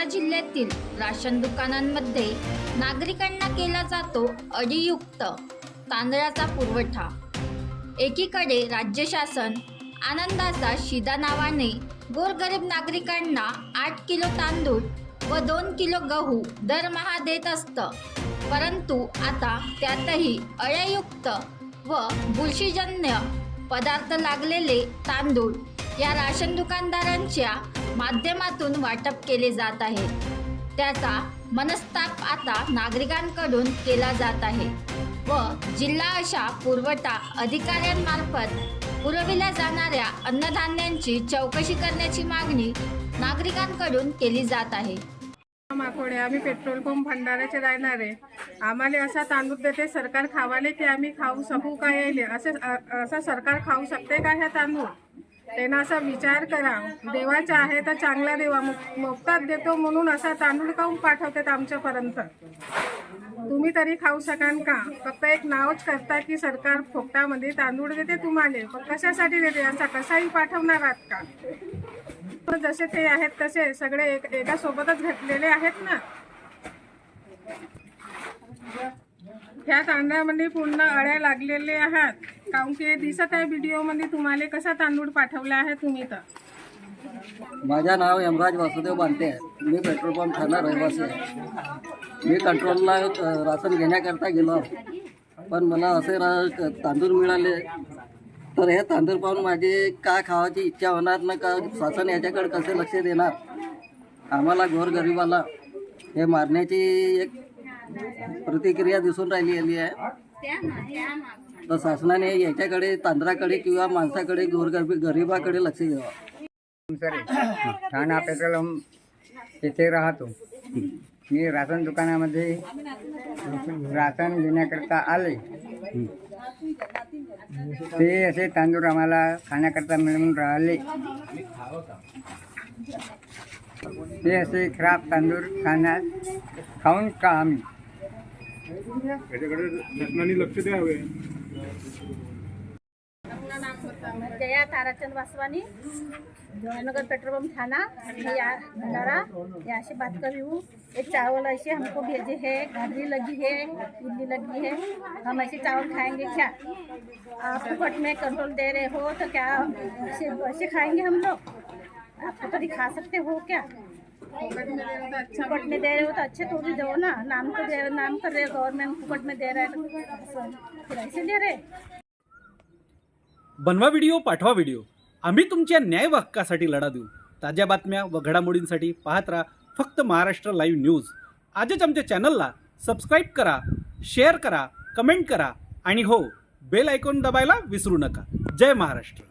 सातारा जिल्ह्यातील राशन दुकानांमध्ये नागरिकांना केला जातो अडीयुक्त तांदळाचा पुरवठा. एकीकडे राज्य शासन आनंदाचा शिदा नावाने गोरगरीब नागरिकांना आठ किलो तांदूळ व दोन किलो गहू दरमहा देत असतं. परंतु आता त्यातही अळ्यायुक्त व बुरशीजन्य पदार्थ लागलेले तांदूळ या राशन दुकानदारांच्या माध्यमातून वाटप केले जात आहे. त्याचा मनस्ताप आता नागरिकांकडून केला जात आहे व जिल्हा अशा पुरवठा अधिकाऱ्यांमार्फत पुरविल्या जाणाऱ्या अन्नधान्यांची चौकशी करण्याची मागणी नागरिकांकडून केली जात आहे. माकोडे आम्ही पेट्रोल पंप भंडाऱ्याचे राहणारे आम्हाला असा तांदूळ देते सरकार खावाले की आम्ही खाऊ शकू का येईल असे असं सरकार खाऊ शकते का ह्या तांदूळ? त्यांना असा विचार करा देवाचा आहे तर चांगला देवा मोफतात देतो म्हणून असा तांदूळ काऊन पाठवतात आमच्यापर्यंत? तुम्ही तरी खाऊ शकाल का? फक्त एक नावच करता की सरकार फोकटामध्ये तांदूळ देते तुम्हाला. पण कशासाठी देते? असा कसाही पाठवणार आहात का? पण जसे ते आहेत तसे सगळे एक एका सोबतच घेतलेले आहेत ना? ह्या तांदळामध्ये पूर्ण अळ्या लागलेले आहात. काऊन की दिसत आहे व्हिडिओमध्ये तुम्हाला कसा तांदूळ पाठवला आहे तुम्ही तर. माझं नाव यमराज वासुदेव बांधते आहे. मी पेट्रोल पंप ठाणा रहिवासी आहे. मी कंट्रोलला राशन घेण्याकरता गेलो पण मला असे रा तांदूळ मिळाले. तर हे तांदूळ पाहून माझी का खावायची इच्छा होणार ना का शासन याच्याकडे कसे लक्ष देणार? आम्हाला गोरगरिबाला हे मारण्याची एक प्रतिक्रिया दिसून राहिलेली आहे तर शासनाने याच्याकडे तांदळाकडे किंवा माणसाकडे गोरगरबी गरिबाकडे लक्ष द्यावं. ठाणा पेट्रोल तिथे येथे राहतो. मी राशन दुकानामध्ये राशन घेण्याकरता आले ते असे तांदूळ आम्हाला खाण्याकरता मिळून राहिले. ते असे खराब तांदूळ खाण्यास खाऊन का आम्ही? जया ताराचंद वासवानी जवाहरनगर पेट्रोल पंप थाना या भंडारा यहाँ से बात कर. रही हूँ एक चावल ऐसे हमको भेजे है, गाजरी लगी है, इडली लगी है, हम ऐसे चावल खाएँगे, क्या? आप फुकट में कंट्रोल दे रहे हो तो क्या ऐसे ऐसे खाएँगे हम लोग? आप तो दिखा सकते हो, क्या? फुकट में दे रहे हो तो अच्छे तो भी दो ना। नाम तो दे हो, नाम कर रहे गवर्नमेंट फुकट में दे रहा है। ऐसे दे रहे? बनवा व्हिडिओ पाठवा व्हिडिओ आम्ही तुमच्या न्याय हक्कासाठी लढा देऊ. ताज्या बातम्या व घडामोडींसाठी पाहत राहा फक्त महाराष्ट्र लाईव्ह न्यूज आजच आमच्या चॅनलला सबस्क्राईब करा शेअर करा कमेंट करा आणि हो बेल आयकॉन दबायला विसरू नका. जय महाराष्ट्र.